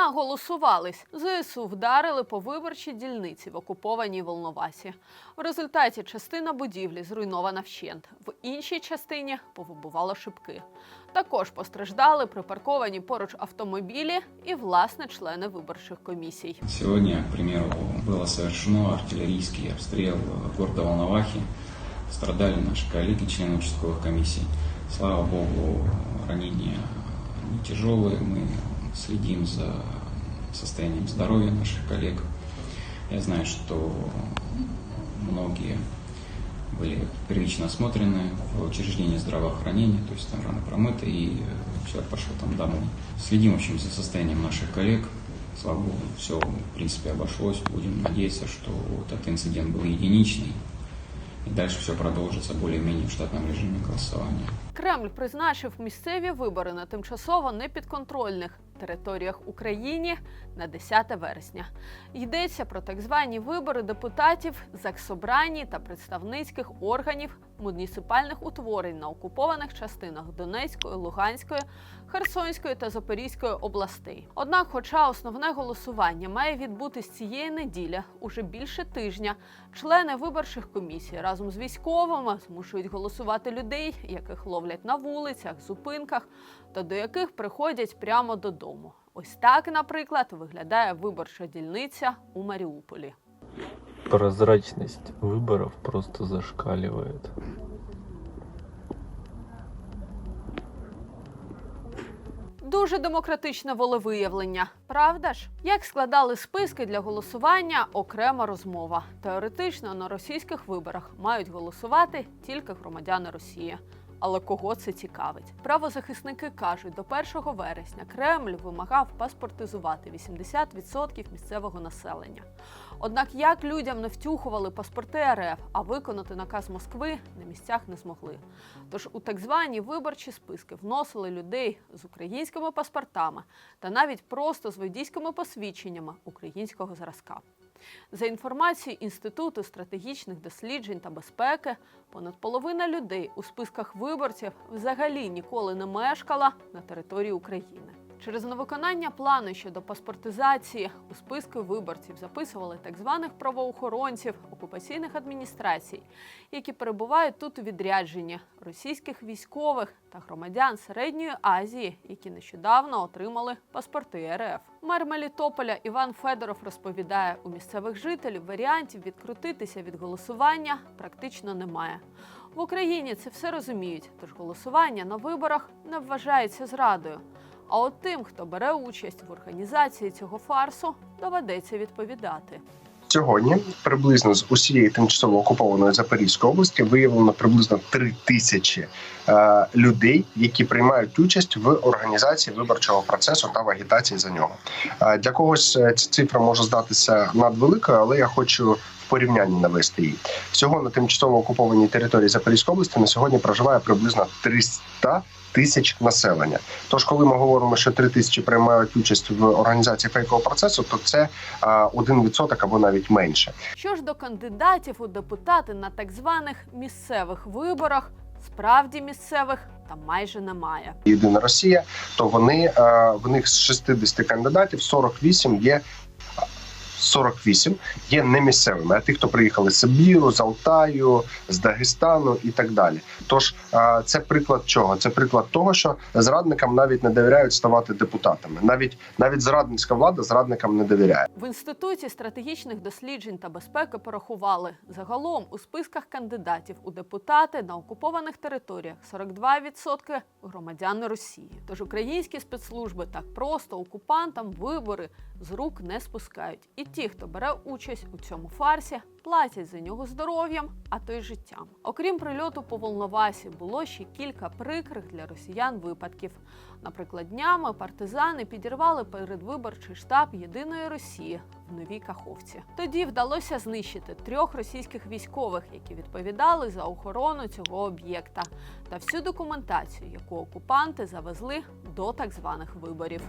наголосувались. ЗСУ вдарили по виборчій дільниці в окупованій Волновасі. В результаті частина будівлі зруйнована вщент. В іншій частині повибувало шибки. Також постраждали припарковані поруч автомобілі і власне члени виборчих комісій. Сегодня, к примеру, было совершено артиллерийский обстрел города Волновахи. Страдали наши коллеги, члены участковых комиссий. Слава богу, ранения не тяжелые. Мы следим за состоянием здоровья наших коллег. Я знаю, что многие были первично осмотрены в учреждении здравоохранения, то есть там рано промыты, и э, человек пошел там домой. Следим, в общем, за состоянием наших коллег. Слава богу, все, в принципе, обошлось. Будем надеяться, что вот этот инцидент был единичный. И дальше все продолжится более-менее в штатном режиме голосования. Кремль призначив місцеві вибори на тимчасово непідконтрольних територіях України на 10 вересня. Йдеться про так звані вибори депутатів Заксобрані та представницьких органів муніципальних утворень на окупованих частинах Донецької, Луганської, Херсонської та Запорізької областей. Однак, хоча основне голосування має відбутись цієї неділі, уже більше тижня члени виборчих комісій разом з військовими змушують голосувати людей, яких ловлять на вулицях, зупинках та до яких приходять прямо додому. Ось так, наприклад, виглядає виборча дільниця у Маріуполі. Прозрачность выборов просто зашкаливает. Дуже демократичне волевиявлення, правда ж? Як складали списки для голосування, окрема розмова. Теоретично на російських виборах мають голосувати тільки громадяни Росії. Але кого це цікавить? Правозахисники кажуть, до 1 вересня Кремль вимагав паспортизувати 80% місцевого населення. Однак як людям не втюхували паспорти РФ, а виконати наказ Москви на місцях не змогли. Тож у так звані виборчі списки вносили людей з українськими паспортами та навіть просто з водійськими посвідченнями українського зразка. За інформацією Інституту стратегічних досліджень та безпеки, понад половина людей у списках виборців взагалі ніколи не мешкала на території України. Через невиконання плану щодо паспортизації у списки виборців записували так званих правоохоронців окупаційних адміністрацій, які перебувають тут у відрядженні російських військових та громадян Середньої Азії, які нещодавно отримали паспорти РФ. Мер Мелітополя Іван Федоров розповідає, у місцевих жителів варіантів відкрутитися від голосування практично немає. В Україні це все розуміють, тож голосування на виборах не вважається зрадою. А от тим, хто бере участь в організації цього фарсу, доведеться відповідати. Сьогодні приблизно з усієї тимчасово окупованої Запорізької області виявлено приблизно 3 тисячі е, людей, які приймають участь в організації виборчого процесу та в агітації за нього. Е, для когось е, ця цифра може здатися надвеликою, але я хочу в порівнянні навести її. Всього на тимчасово окупованій території Запорізької області на сьогодні проживає приблизно 300 тисяч населення. Тож, коли ми говоримо, що 3 тисячі приймають участь в організації фейкового процесу, то це е, 1% або навіть менше. Що ж до кандидатів у депутати на так званих місцевих виборах, справді місцевих там майже немає. Єдина Росія, то вони в них з 60 кандидатів 48 є. 48 є не місцевими, а ті, хто приїхали з Сибіру, з Алтаю, з Дагестану і так далі. Тож це приклад чого? Це приклад того, що зрадникам навіть не довіряють ставати депутатами. Навіть навіть зрадницька влада зрадникам не довіряє. В інституті стратегічних досліджень та безпеки порахували загалом у списках кандидатів у депутати на окупованих територіях 42% громадяни Росії. Тож українські спецслужби так просто окупантам вибори з рук не спускають. І ті, хто бере участь у цьому фарсі, платять за нього здоров'ям, а то й життям. Окрім прильоту по Волновасі, було ще кілька прикрих для росіян випадків. Наприклад, днями партизани підірвали передвиборчий штаб Єдиної Росії в Новій Каховці. Тоді вдалося знищити трьох російських військових, які відповідали за охорону цього об'єкта, та всю документацію, яку окупанти завезли до так званих виборів.